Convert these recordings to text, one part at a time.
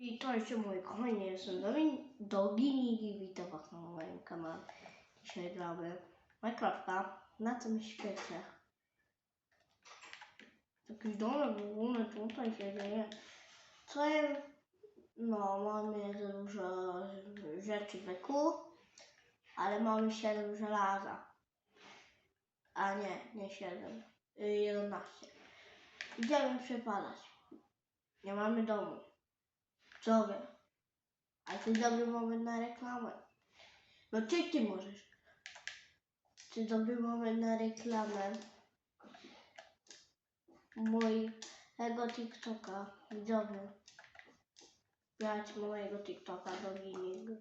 I jeszcze mój kochani, jestem Dominik i witam was na moim kanale. Dzisiaj gramy Minecrafta na tym świecie. Jakiś domek ogóle tutaj się dzieje. Co jest? No, mamy dużo rzeczy w eku, ale mamy 7 żelaza. A nie, nie 7, y, 11. Idziemy przepalać. Nie mamy domu. Wy? A to dobry moment na reklamę. No czy ty możesz? Czy dobry moment na reklamę mojego TikToka? Widzowie. Brać mojego TikToka do Dominik.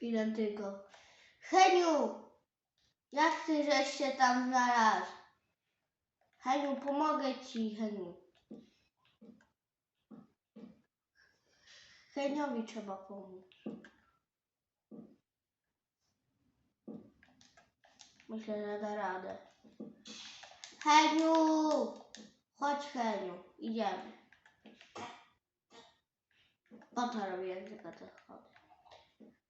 Ile tylko. Heniu! Jak ty żeś się tam znalazł? Heniu, pomogę ci, Heniu. Heniowi trzeba pomóc. Myślę, że da radę. Heniu! Chodź Heniu, idziemy. Po to robię tylko te schody.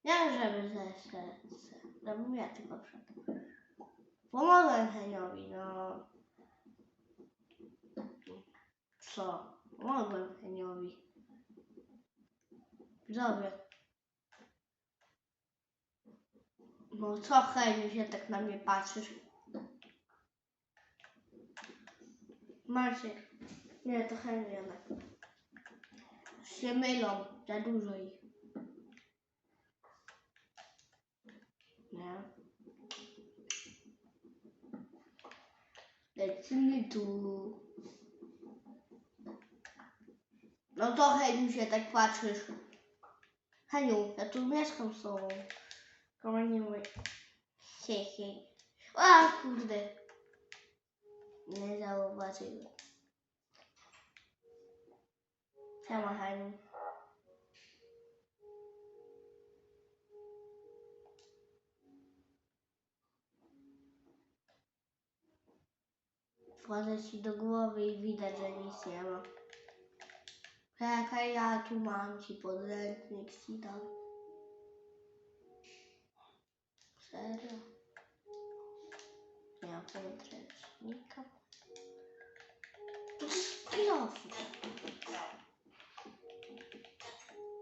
Nie, żeby ze serce. Żebym ja tylko wszedł. Pomogłem Heniowi, no. Co? Pomogłem Heniowi. Widzowie. No co Heniu się tak na mnie patrzysz? Maciek. Nie, to Heniu jednak. Się mylą. Za dużo ich. Nie. Lecimy tu. No to Heniu się tak patrzysz. Heniu, ja tu mieszkam z tobą. Kochani mój. Hej, hej. A kurde. Nie zauważyłem. Siema Heniu. Wchodzę ci do głowy i widać, że nic nie ma. Czekaj, ja tu mam ci podręcznik ci dam. Serio? Nie mam podręcznika. Kilofu.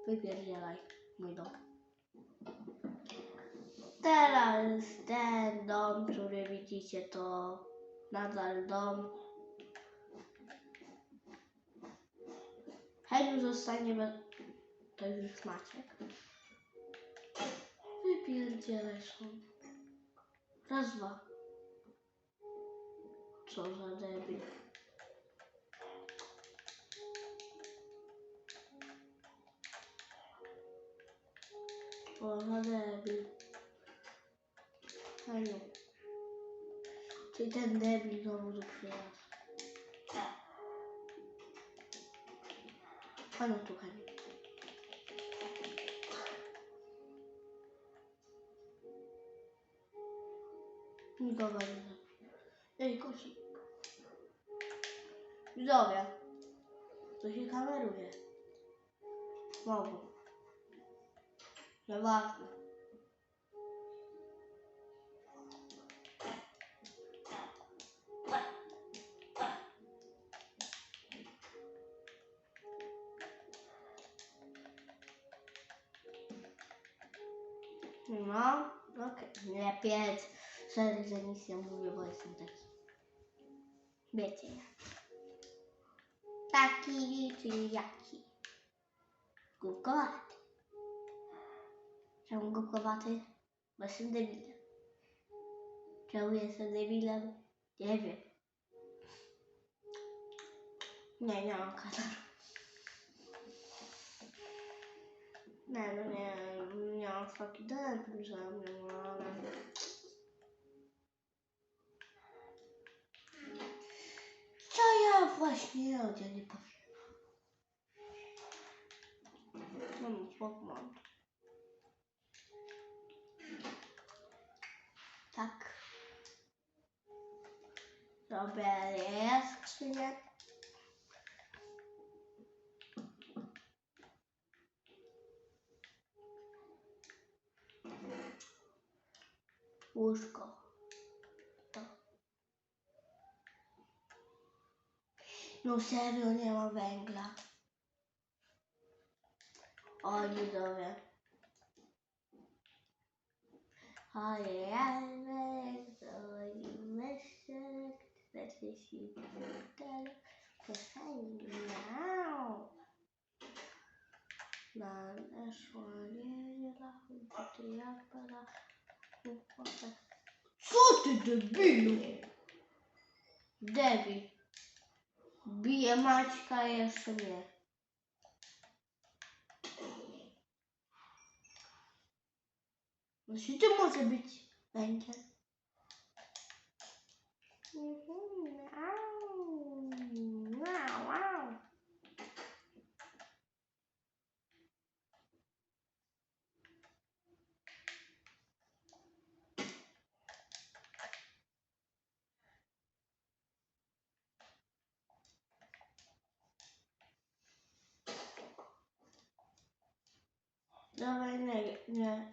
Wypierdzielaj mój dom. Teraz ten dom, który widzicie, to nadal dom. Heniu zostanie bez... To już Maciek. Wypierdzielaj są. Raz, dwa. Co za debil. Co za debil. Heniu. Czy ten debil znowu tu przyjazd? Panu tu Heniu. Nikogo nie ma. Ej, kosi. Widzowie. To się kameruje. Znowu. Okej. Nie piec. Sorry, że nic nie mówię, bo jestem taki. Wiecie jak. Taki, czyli jaki. Głupkowaty. Czemu głupkowaty? Bo jestem debilem. Czemu jestem debilem? Nie wiem. Mam taki żadny, no ale... Co ja właśnie robię, nie powiem. No, mam. Tak. Robię skrzynię. Łóżko. To. No serio, nie ma węgla. O, widzowie. Ojej, myszek, 44, kochani, miau. Jak Sorte de büyü. Devi. Bije mačka je srnje. Znači, to može biti venke. Mhm.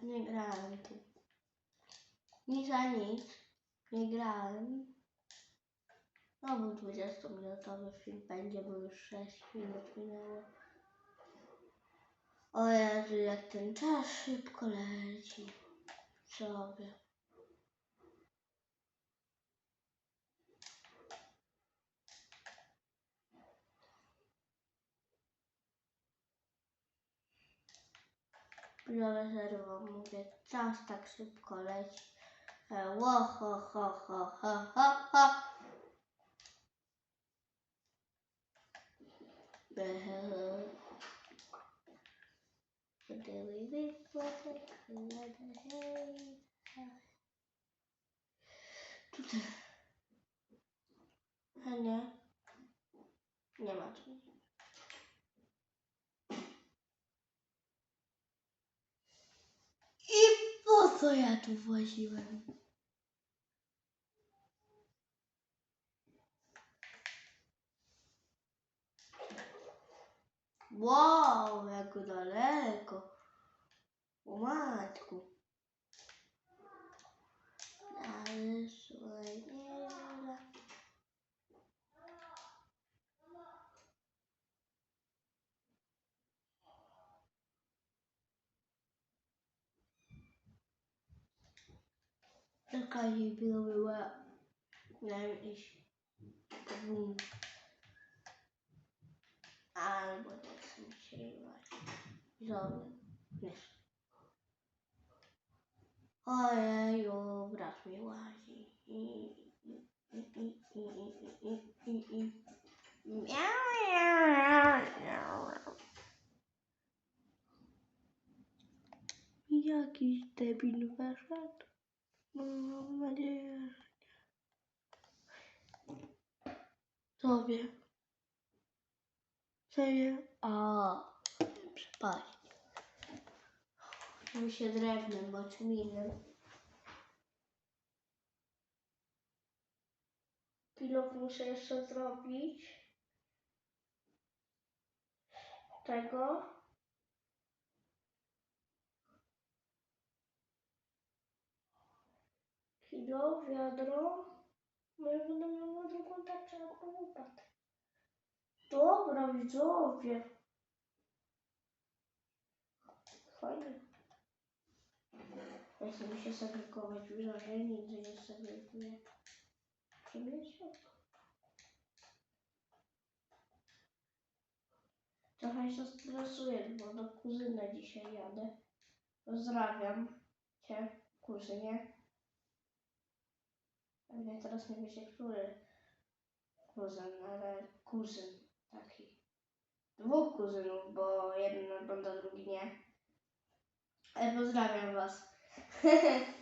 Nie, grałem tu. Nic za nic. Nie grałem. No był 20-minutowy film będzie, bo już 6 minut minęło. O Jezu, jak ten czas szybko leci. Sobie. Biorę serio wam mówię, czas tak szybko leci. E, Ło, ho, ho, ho, ho, ho, ho. Gdyby lada hej. Tutaj. A nie. Nie ma tu. И после этого живем. Uau, ecco da leco. O mágico. Adesso è... The caí pelo meu there is a room. And what else is she like? So, yes. Oh, yeah, you brought me watching. Meow. E aqui está bem no passado. Mam nadzieję, że. Sobie. Sobie. A, przepaść. Żeby się drewnem, bo czym innym. Pilot muszę jeszcze zrobić. Tego. Kilo, wiadro. No i będę miała drugą tarczę na upadł. Dobra, widzowie. Fajnie. Ja mi się segregować, widzowie, nigdy nie segreguję. Przemyślę. Trochę się stresuję, bo do kuzyna dzisiaj jadę. Pozdrawiam cię, kuzynie. Pewnie teraz nie wiecie, który kuzyn, ale kuzyn taki. Dwóch kuzynów, bo jeden ogląda, drugi nie. Ale pozdrawiam was.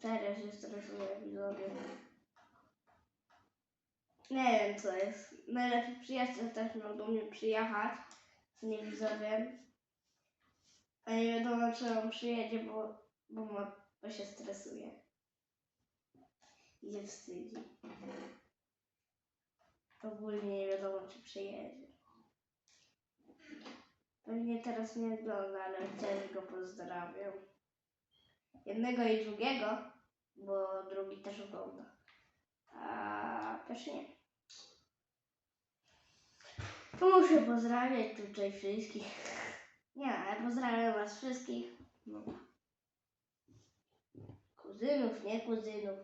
Teraz się stresuję, widzowie. Nie wiem co jest. Najlepszy przyjaciel też miał do mnie przyjechać. Co nie widzowie. A nie wiadomo czy on przyjedzie, bo, bo, ma, bo się stresuje. I się wstydzi. Ogólnie nie wiadomo czy przyjedzie. Pewnie teraz nie ogląda, ale też go pozdrawiam. Jednego i drugiego, bo drugi też ogląda. A pierwszy nie. To muszę pozdrawiać tutaj wszystkich. Nie, ale pozdrawiam was wszystkich. No. Kuzynów, nie kuzynów.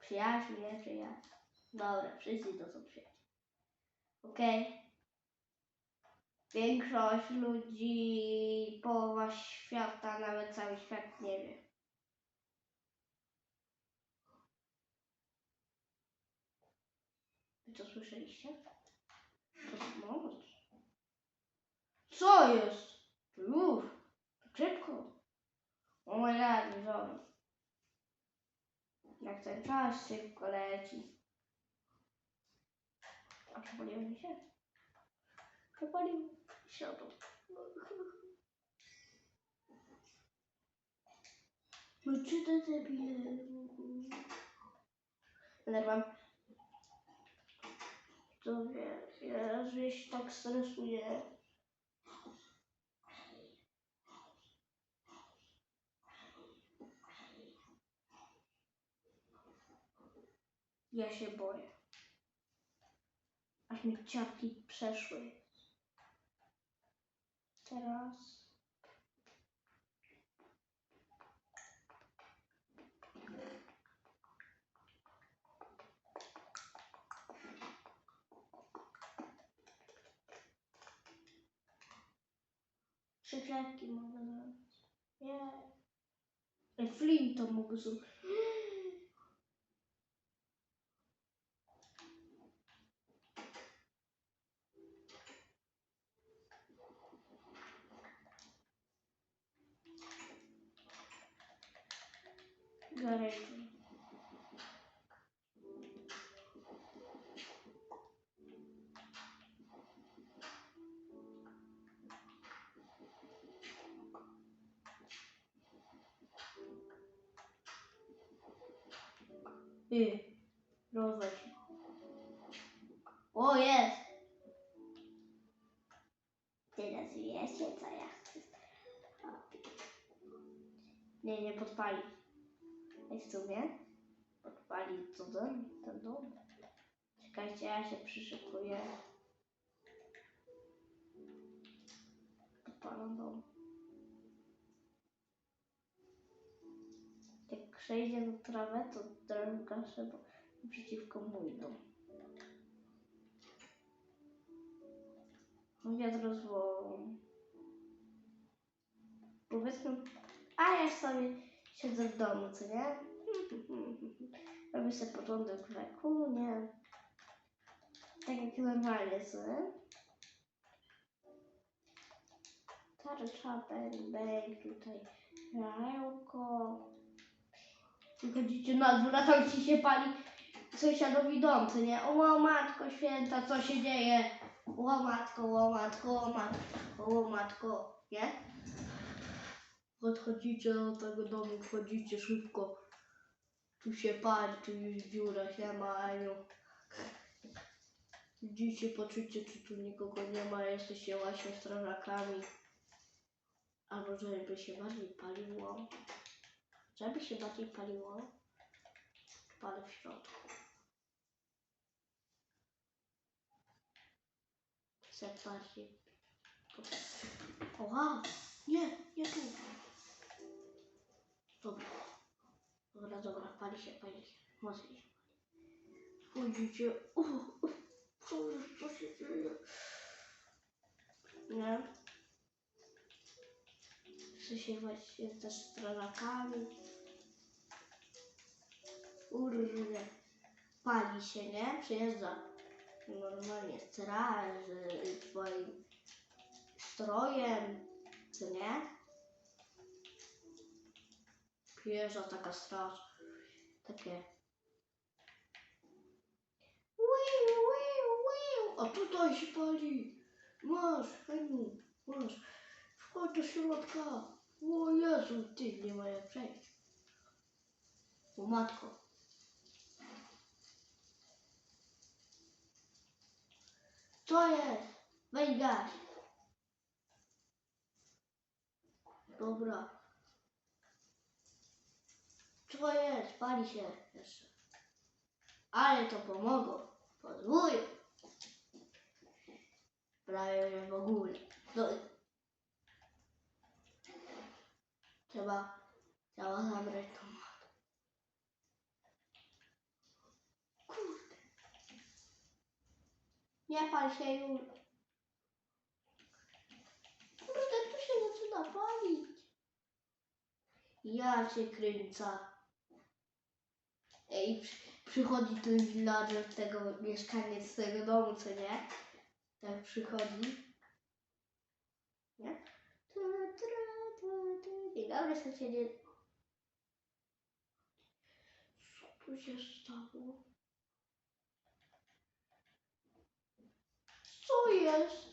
Przyjaciół, nie przyjaciół. Dobra, wszyscy to są przyjaciół. Okej. Większość ludzi, połowa świata, nawet cały świat nie wie. Wy to słyszeliście? To moc. Co jest? Już. Szybko. O mój rad, żony. Jak ten czas szybko leci. A przepaliło mi się? Przepaliło się to. No czy to debile? Nerwam. To wie, ja że się tak stresuję. Ja się boję. Aż mi ciapki przeszły. Teraz. Trzy klatki mogę zrobić. Nie. Ej, Flint to zrobić. Ty, się. O, jest! Teraz wiecie, co ja chcę. Nie, nie podpali. Ej, w sumie podpali co dom, ten dom. Czekajcie, ja się przyszykuję. Podpalam dom. Przejdzie do trawę, to teraz gaszę, bo przeciwko mój dom. No wiatr rozwołą. Powiedzmy, a ja sobie siedzę w domu, co nie? Robię sobie porządek w rzeku, nie? Tak jak normalnie, co nie? Tarcza, bang, tutaj jarełko. Wychodzicie na dwór, a tam ci się pali sąsiadowi dom, co nie? O matko święta, co się dzieje? O matko, o matko, o matko, o matko, nie? Odchodzicie do tego domu, wchodzicie szybko. Tu się pali, tu już dziura, się ma, Aniu. Widzicie, poczucie, czy tu nikogo nie ma, jesteście właśnie strażakami. Albo żeby się bardziej paliło. Żeby się bardziej paliło, palę w środku. Chcę bardziej. Oha! Nie, nie tu. Dobra. Dobra, dobra, pali się, pali się. Mocniej się pali. Uff, co, co się dzieje? Nie? Chcę się właśnie ze strażakami. Kurde. Pali się, nie? Przyjeżdża normalnie straż twoim strojem, co nie? Przyjeżdża taka straż. Takie. Wiu, wiu, wiu. A tutaj się pali. Masz, Heniu, masz. Wchodź do środka. O Jezu, ty nie ma jak przejść. O matko. Co jest? Weź gaś. Dobra. Co jest? Pali się jeszcze. Ale to pomogło. Podwójnie. Prawie w ogóle. No. Trzeba, trzeba zabrać tomat. Kurde. Nie pal się już. Kurde, tu się zaczyna palić. Ja cię kręcę. Ej, przy, przychodzi ten villager z tego mieszkaniec z tego domu, co nie? Tak przychodzi. Nie? Tu, tu, tu, tu. Dzień dobry, sąsiedzie. Co tu się stało? Co jest?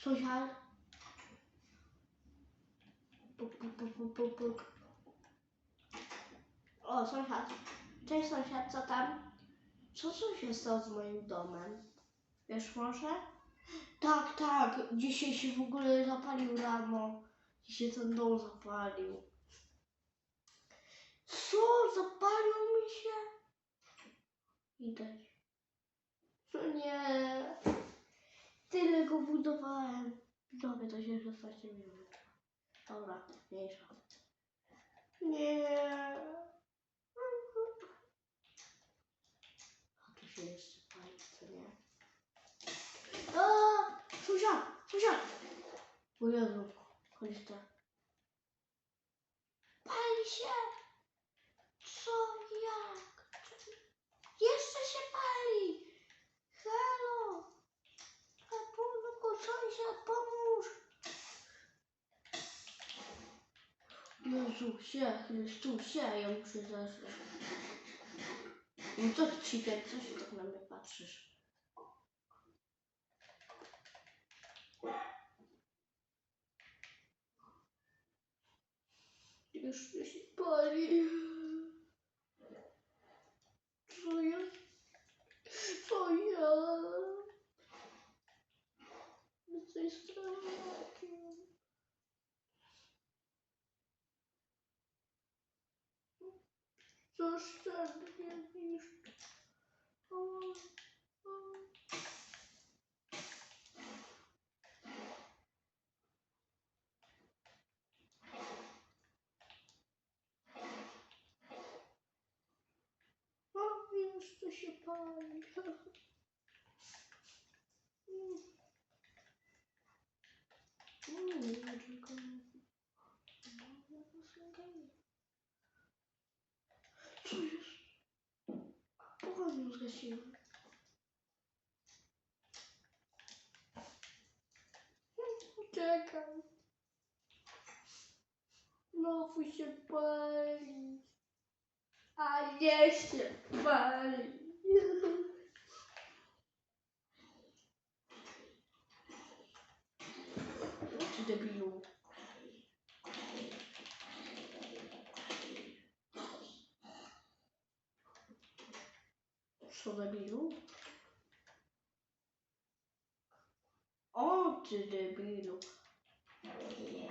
Sąsiad? Puk. O, sąsiad. Cześć sąsiad, co tam? Co co się stało z moim domem? Wiesz może? Tak, tak. Dzisiaj się w ogóle zapalił rano. Dzisiaj ten dom zapalił. Co? Zapalił mi się? Widać. No nie. Tyle go budowałem. Dobra, to się 16 minut. Dobra, mniejsza. Nie. A tu się jeszcze pali, co nie? A, sąsiad, sąsiad. O Jezu. Pali się. Co, jak? Jeszcze się pali. Halo. Ratunku, sąsiad, pomóż. Jezu, się, Chrystu, się, ja muszę zeszłać. No co ci tak, co się tak na mnie patrzysz? Jeszcze się pali. Co jest? Co ja? Jesteś strażakiem. Zostaw mnie niszcz. O, o. O, jeszcze się pali. Mm, nie wiem, czego nie- Co jest? Pochodnią zgasiłem. Czekam. Znowu się pali. A nie debilu? O, ty debilu. Nie.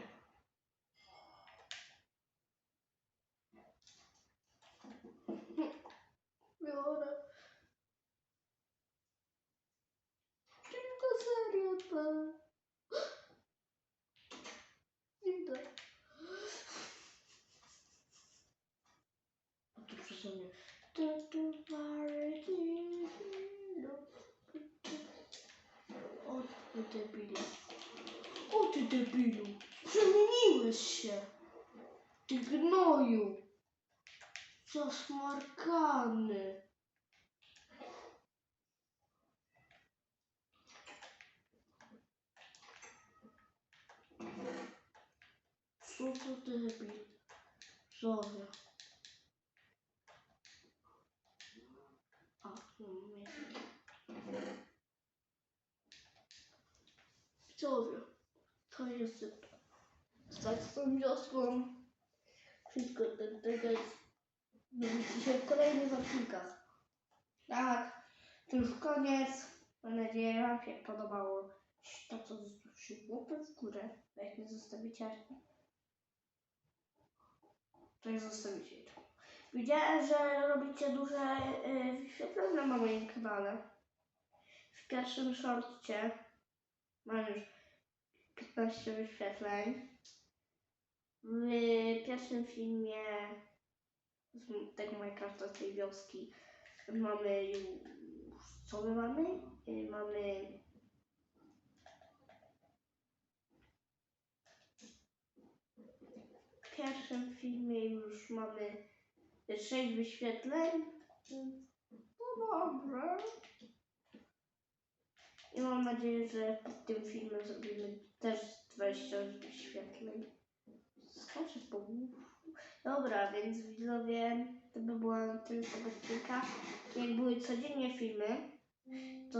Co to debil? Zobacz. A, no nie. Widzowie, to jest tak z tą wioską. Wszystko ten tego jest. Widzicie się w kolejnych odcinkach. Tak, to już koniec. Mam nadzieję, Wam się podobało. To co łapę w górę. Jak nie zostawicie, to nie zostawicie. Widziałem, że robicie duże y, wyświetlenia na moim kanale. W pierwszym shortcie mam już 15 wyświetleń. W pierwszym filmie z tego Minecrafta z tej wioski mamy już, co my mamy? Y, Mamy pierwszym filmie już mamy 6 wyświetleń. No dobrze. I mam nadzieję, że pod tym filmem zrobimy też 20 wyświetleń. Skaczę po. Dobra, więc widzowie, to by było na odcinka. Jak były codziennie filmy, to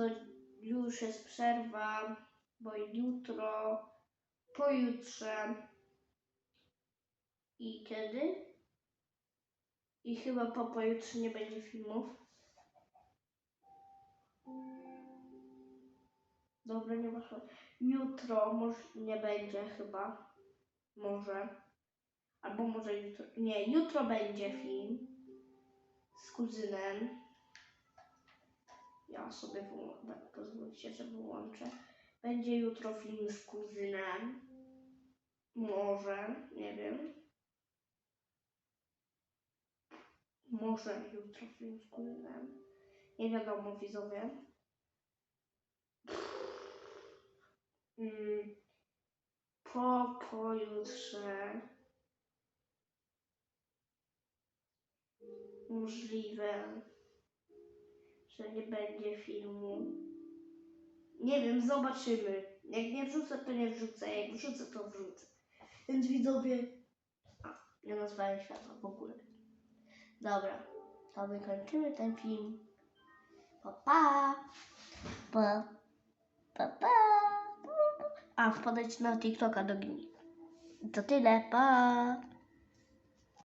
już jest przerwa, bo jutro, pojutrze i kiedy? I chyba po pojutrze nie będzie filmów. Dobra, nie ma. Jutro może nie będzie chyba. Może. Albo może jutro. Nie, jutro będzie film z kuzynem. Ja sobie. Tak, pozwólcie, że wyłączę. Będzie jutro film z kuzynem. Może, nie wiem. Może jutro film kuzynem. Nie wiadomo, widzowie. Mm, Po pojutrze możliwe, że nie będzie filmu. Nie wiem, zobaczymy. Jak nie wrzucę, to nie wrzucę. Jak wrzucę, to wrzucę. Więc widzowie. A, nie nazwałem światła w ogóle. Dobra, to my kończymy ten film. Pa, pa. Pa, pa, pa. A, wpadajcie na TikToka do gni. To tyle, pa.